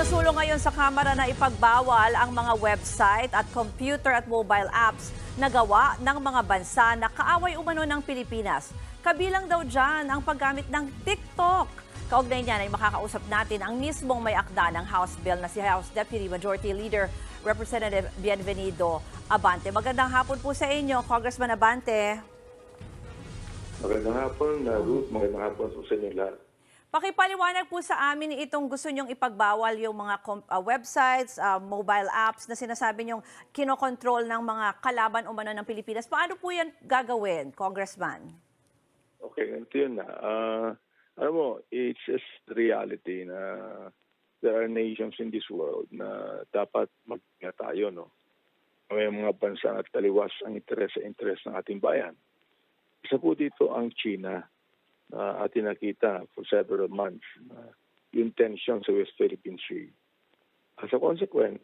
Sinusulong ngayon sa Kamara na ipagbawal ang mga website at computer at mobile apps na gawa ng mga bansa na kaaway umano ng Pilipinas. Kabilang daw dyan ang paggamit ng TikTok. Kaugnay niyan ay makakausap natin ang mismong may akda ng House Bill na si House Deputy Majority Leader Representative Bienvenido Abante. Magandang hapon po sa inyo, Congressman Abante. Magandang hapon, uh, Ruth. Magandang hapon po sa inyo lahat. Pakipaliwanag po sa amin itong gusto nyong ipagbawal yung mga uh, websites, uh, mobile apps na sinasabi nyong kinokontrol ng mga kalaban umano ng Pilipinas. Paano po yan gagawin, Congressman? Okay, ganito yun na. Uh, alam mo, it's just reality na there are nations in this world na dapat magtinga tayo, no? May mga bansa at taliwas ang interes sa interes ng ating bayan. Isa po dito ang China na atin nakita for several months na yung tension sa West Philippine Sea. As a consequence,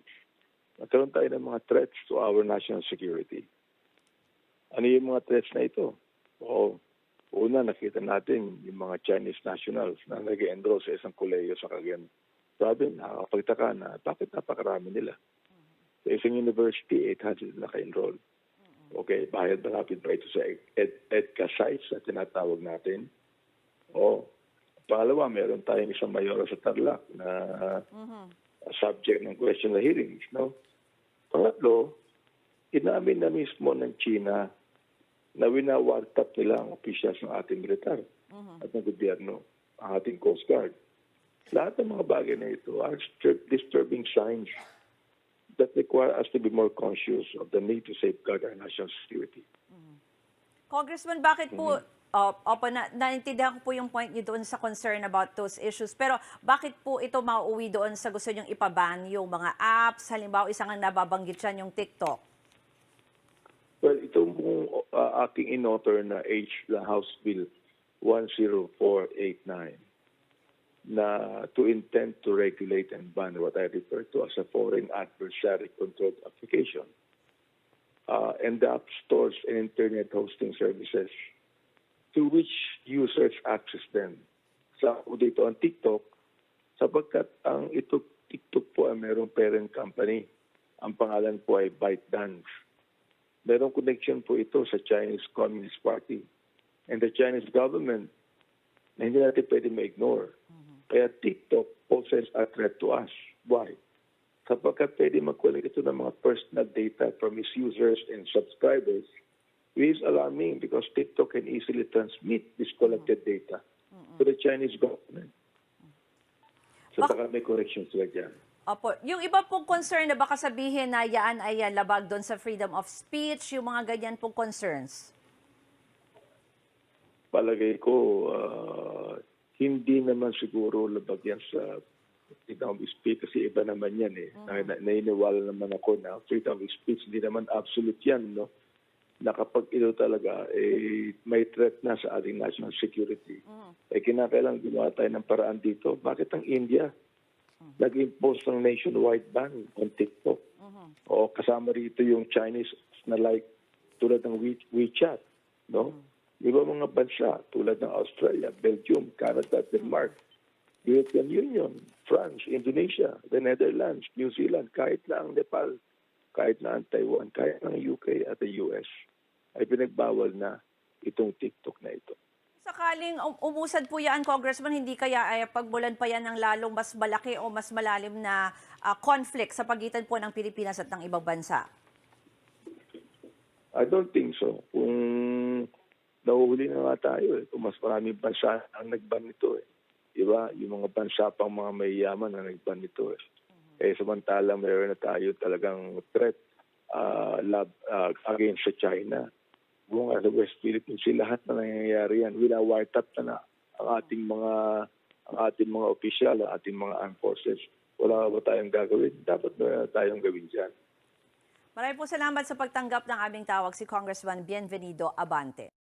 nagkaroon tayo ng mga threats to our national security. Ano yung mga threats na ito? O, una, nakita natin yung mga Chinese nationals na nag-enroll sa isang koleyo sa Cagayan province. Nakakapagtaka na bakit napakarami nila. Sa isang university, 800 naka-enroll. Okay, bayad malapit ba ito sa ed, EDCA sites na tinatawag natin? O, pangalawa, meron tayong isang mayor sa Tarlac na subject ng question na hearings. No? Pangatlo, inamin na mismo ng China na winawartap nila ang officials ng ating militar at ng gobyerno, ang ating Coast Guard. Lahat ng mga bagay na ito are disturb- disturbing signs that require us to be more conscious of the need to safeguard our national security. Congressman, bakit po, uh, opo, na, naintindihan ko po yung point niyo doon sa concern about those issues, pero bakit po ito mauuwi doon sa gusto niyong ipaban yung mga apps, halimbawa isang ang nababanggit dyan yung TikTok? Well, ito mong uh, aking in-author na H, the House Bill 10489 na to intend to regulate and ban what I refer to as a foreign adversary controlled application. Uh, and the app stores and internet hosting services to which users access them. Sa dito ang TikTok, sapagkat ang ito TikTok po ay merong parent company. Ang pangalan po ay ByteDance. Merong connection po ito sa Chinese Communist Party and the Chinese government na hindi natin pwede ma-ignore. Kaya TikTok poses a threat to us. Why? Sapagkat pwede mag-collect ito ng mga personal data from its users and subscribers, is alarming because TikTok can easily transmit this collected data to the Chinese government. So Bak- baka may correction sila dyan. Opo, yung iba pong concern na baka sabihin na yan ay uh, labag doon sa freedom of speech, yung mga ganyan pong concerns. palagay ko, ah, hindi naman siguro labag yan sa freedom of speech kasi iba naman yan eh. Na, na, nainiwala naman ako na freedom of speech, hindi naman absolute yan, no? Na kapag ito talaga, eh, may threat na sa ating national security. Eh, kinakailangan gumawa tayo ng paraan dito. Bakit ang India nag-impose ng nationwide ban on TikTok? O kasama rito yung Chinese na like tulad ng We- WeChat, no? Di ba mga bansa tulad ng Australia, Belgium, Canada, Denmark, European Union, France, Indonesia, the Netherlands, New Zealand, kahit na ang Nepal, kahit na ang Taiwan, kahit ang UK at the US, ay pinagbawal na itong TikTok na ito. Sakaling um- umusad po yan, Congressman, hindi kaya ay pagbulan pa yan ng lalong mas malaki o mas malalim na ah, conflict sa pagitan po ng Pilipinas at ng ibang bansa? I don't think so. Kung nahuhuli na nga tayo eh, kung mas maraming bansa ang nagban nito eh. Di ba? Yung mga bansa pang mga mayayaman na nagban nito eh. Eh samantalang mayroon na tayo talagang threat uh, lab, ah, against sa China. Buong sa West Philippines, lahat na nangyayari yan. Wina-wiretap na na ang ating mga ang ating mga opisyal, ang ating mga armed forces. Wala ba tayong gagawin? Dapat meron na tayong gawin dyan. Maraming po salamat sa pagtanggap ng aming tawag si Congressman Bienvenido Abante.